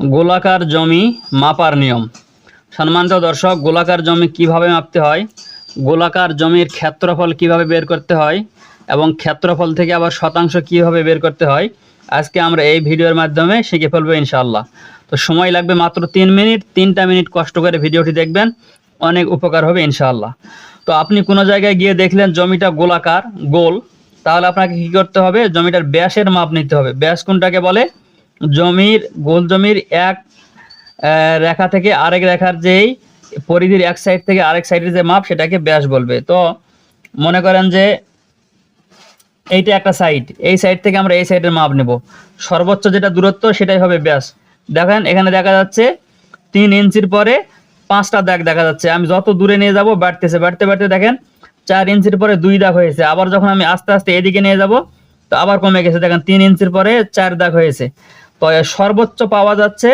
গোলাকার জমি মাপার নিয়ম। সম্মানিত দর্শক, গোলাকার জমি কীভাবে মাপতে হয়? গোলাকার জমির ক্ষেত্রফল কীভাবে বের করতে হয়? এবং ক্ষেত্রফল থেকে আবার শতাংশ কীভাবে বের করতে হয়? আজকে আমরা এই ভিডিওর মাধ্যমে শিখে ফেলব ইনশাআল্লাহ। তো সময় লাগবে মাত্র তিন মিনিট, তিনটা মিনিট কষ্ট করে ভিডিওটি দেখবেন, অনেক উপকার হবে ইনশাআল্লাহ। তো আপনি কোনো জায়গায় গিয়ে দেখলেন জমিটা গোলাকার, গোল, তাহলে আপনাকে কী করতে হবে? জমিটার ব্যাসের মাপ নিতে হবে। ব্যাস কোনটাকে বলে? জমির, গোল জমির এক রেখা থেকে আরেক রেখার যেই পরিধির এক সাইড থেকে আরেক সাইডের যে মাপ, সেটাকে ব্যাস বলবে। তো মনে করেন যে এইটা একটা সাইড এই সাইড থেকে আমরা এই সাইডের মাপ নেব। সর্বোচ্চ যেটা দূরত্ব, সেটাই হবে ব্যাস। দেখেন, এখানে দেখা যাচ্ছে তিন ইঞ্চির পরে পাঁচটা দাগ দেখা যাচ্ছে। আমি যত দূরে নিয়ে যাব, বাড়তেছে, বাড়তে বাড়তে দেখেন চার ইঞ্চির পরে দুই দাগ হয়েছে। আবার যখন আমি আস্তে আস্তে এদিকে নিয়ে যাব, তো আবার কমে গেছে। দেখেন, তিন ইঞ্চির পরে চার দাগ হয়েছে। সর্বোচ্চ পাওয়া যাচ্ছে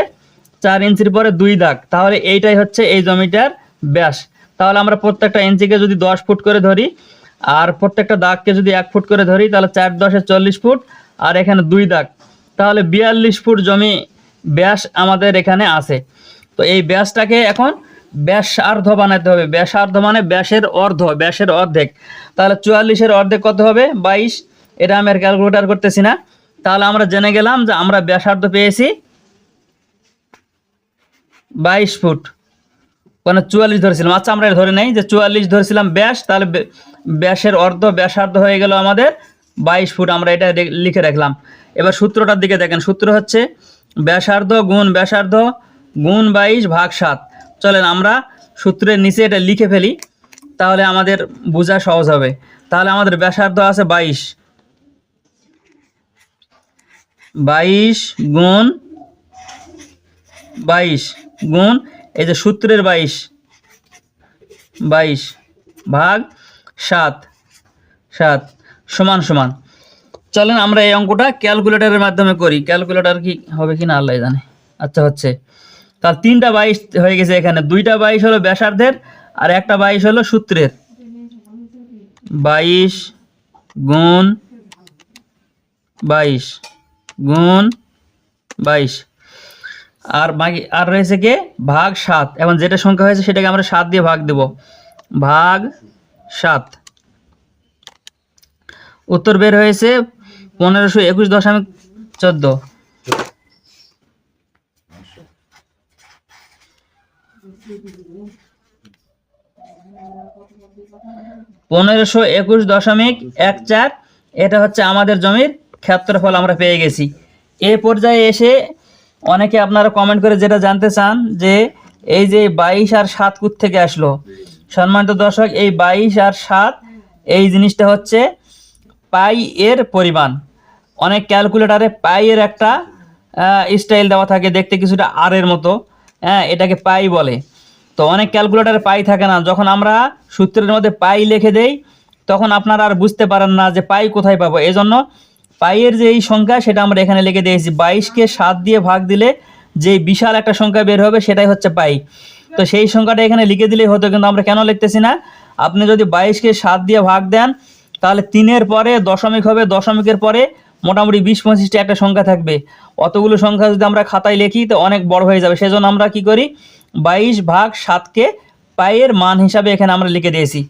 চার ইঞ্চির পরে দুই দাগ। তাহলে এইটাই হচ্ছে এই জমিটার ব্যাস। তাহলে আমরা প্রত্যেকটা ইঞ্চিকে যদি দশ ফুট করে ধরি, আর প্রত্যেকটা দাগকে যদি এক ফুট করে ধরি, তাহলে চার দশে চল্লিশ ফুট, আর এখানে দুই দাগ। তাহলে বিয়াল্লিশ ফুট জমি ব্যাস আমাদের এখানে আছে। তো এই ব্যাসটাকে এখন ব্যাসার্ধ বানাতে হবে। ব্যাসার্ধ মানে ব্যাসের অর্ধ, ব্যাসের অর্ধেক। তাহলে চুয়াল্লিশের অর্ধেক কত হবে? বাইশ। এটা আমি আর ক্যালকুলেটার করতেছি না। তাহলে আমরা জেনে গেলাম যে আমরা ব্যাসার্ধ পেয়েছি বাইশ ফুট। মানে চুয়াল্লিশ ধরেছিলাম। আচ্ছা আমরা ধরে নেই যে চুয়াল্লিশ ধরেছিলাম ব্যাস, তাহলে ব্যাসের অর্ধ ব্যাসার্ধ হয়ে গেল আমাদের বাইশ ফুট। আমরা এটা লিখে রাখলাম। এবার সূত্রটার দিকে দেখেন। সূত্র হচ্ছে ব্যাসার্ধ গুণ ব্যাসার্ধ গুণ বাইশ ভাগ সাত। চলেন আমরা সূত্রের নিচে এটা লিখে ফেলি। তাহলে আমাদের বোঝা সহজ হবে। তাহলে আমাদের ব্যাসার্ধ আছে বাইশ। বাইশ গুণ বাইশ গুণ, এই যে সূত্রের বাইশ বাইশ ভাগ সাত সাত সমান সমান। চলেন আমরা এই অঙ্কটা ক্যালকুলেটরের মাধ্যমে করি। ক্যালকুলেটর কি হবে কি না আল্লাহ জানে। আচ্ছা হচ্ছে। তাহলে তিনটা বাইশ হয়ে গেছে এখানে। দুইটা বাইশ হলো ব্যাসার্ধের আর একটা বাইশ হলো সূত্রের। বাইশ গুণ বাইশ। গুণ বাইশ। আর বাকি, আর রয়েছে কে? ভাগ সাত। এখন যেটা সংখ্যা হয়েছে সেটাকে আমরা সাত দিয়ে ভাগ দেব। ভাগ সাত। উত্তর বের হয়েছে পনেরোশো একুশ দশমিক চোদ্দ। পনেরোশো একুশ দশমিক এক চার, এটা হচ্ছে আমাদের জমির ক্ষেত্রফল আমরা পেয়ে গেছি। এ পর্যায়ে এসে অনেকে আপনারা কমেন্ট করে যেটা জানতে চান যে, এই যে বাইশ আর সাত কুত থেকে আসলো? সম্মানিত দর্শক, এই বাইশ আর সাত, এই জিনিসটা হচ্ছে পাই এর পরিমাণ। অনেক ক্যালকুলেটারে পাই এর একটা স্টাইল দেওয়া থাকে, দেখতে কিছুটা আর এর মতো। হ্যাঁ এটাকে পাই বলে। তো অনেক ক্যালকুলেটারে পাই থাকে না। যখন আমরা সূত্রের মধ্যে পাই লিখে দেই, তখন আপনারা আর বুঝতে পারেন না যে পাই কোথায় পাবো। এই জন্য পাইয়ের যে এই সংখ্যা, সেটা আমরা এখানে লিখে দিয়েছি। বাইশকে সাত দিয়ে ভাগ দিলে যে বিশাল একটা সংখ্যা বের হবে, সেটাই হচ্ছে পাই। তো সেই সংখ্যাটা এখানে লিখে দিলেই হতো, কিন্তু আমরা কেন লিখতেছি না? আপনি যদি বাইশকে সাত দিয়ে ভাগ দেন, তাহলে তিনের পরে দশমিক হবে, দশমিকের পরে মোটামুটি বিশ পঁচিশটা একটা সংখ্যা থাকবে। অতগুলো সংখ্যা যদি আমরা খাতায় লিখি, তো অনেক বড় হয়ে যাবে। সেজন্য আমরা কি করি? বাইশ ভাগ সাতকে পায়ের মান হিসাবে এখানে আমরা লিখে দিয়েছি।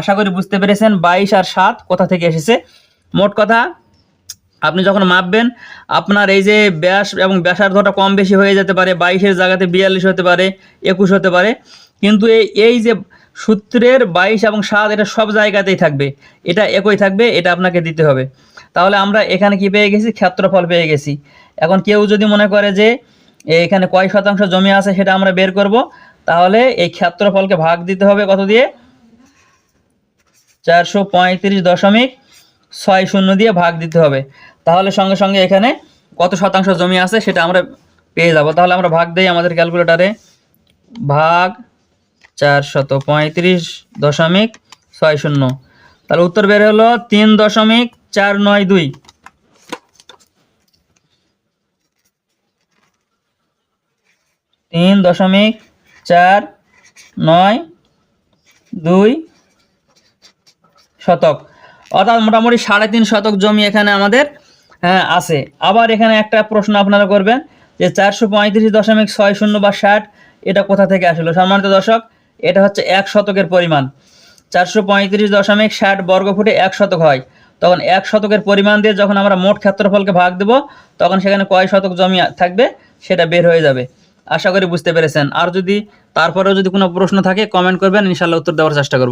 আশা করি বুঝতে পেরেছেন, বাইশ আর সাত কোথা থেকে এসেছে? মোট কথা আপনি যখন মাপবেন, আপনার এই যে ব্যাস এবং ব্যাসার্ধটা কম বেশি হয়ে যেতে পারে, বাইশের জায়গাতে বিয়াল্লিশ হতে পারে, একুশ হতে পারে, কিন্তু এই এই যে সূত্রের বাইশ এবং সাত এটা সব জায়গাতেই থাকবে, এটা একই থাকবে, এটা আপনাকে দিতে হবে। তাহলে আমরা এখানে কি পেয়ে গেছি? ক্ষেত্রফল পেয়ে গেছি। এখন কেউ যদি মনে করে যে এখানে কয় শতাংশ জমি আছে সেটা আমরা বের করব, তাহলে এই ক্ষেত্রফলকে ভাগ দিতে হবে কত দিয়ে? চারশো পঁয়ত্রিশ দশমিক ছয় শূন্য দিয়ে ভাগ দিতে হবে। তাহলে সঙ্গে সঙ্গে এখানে কত শতাংশ জমি আছে সেটা আমরা পেয়ে যাব। তাহলে আমরা ভাগ দেই আমাদের ক্যালকুলেটারে। ভাগ চারশত পঁয়ত্রিশ দশমিক ছয় শূন্য। তাহলে উত্তর বের হলো তিন দশমিক চার নয় দুই। তিন দশমিক চার নয় দুই শতক। অর্থাৎ মোটামুটি সাড়ে তিন শতক জমি এখানে আমাদের হ্যাঁ আছে। আবার এখানে একটা প্রশ্ন আপনারা করবেন যে চারশো পঁয়ত্রিশ দশমিক ছয় শূন্য বা ষাট, এটা কোথা থেকে আসলো? সম্মানিত দর্শক, এটা হচ্ছে এক শতকের পরিমাণ। চারশো পঁয়ত্রিশ দশমিক ষাট বর্গফুটে এক শতক হয়। তখন এক শতকের পরিমাণ দিয়ে যখন আমরা মোট ক্ষেত্রফলকে ভাগ দেব, তখন সেখানে কয় শতক জমি থাকবে, সেটা বের হয়ে যাবে। আশা করি বুঝতে পেরেছেন। আর যদি তারপরেও যদি কোনো প্রশ্ন থাকে কমেন্ট করবেন ইনশাল্লাহ উত্তর দেওয়ার চেষ্টা করব।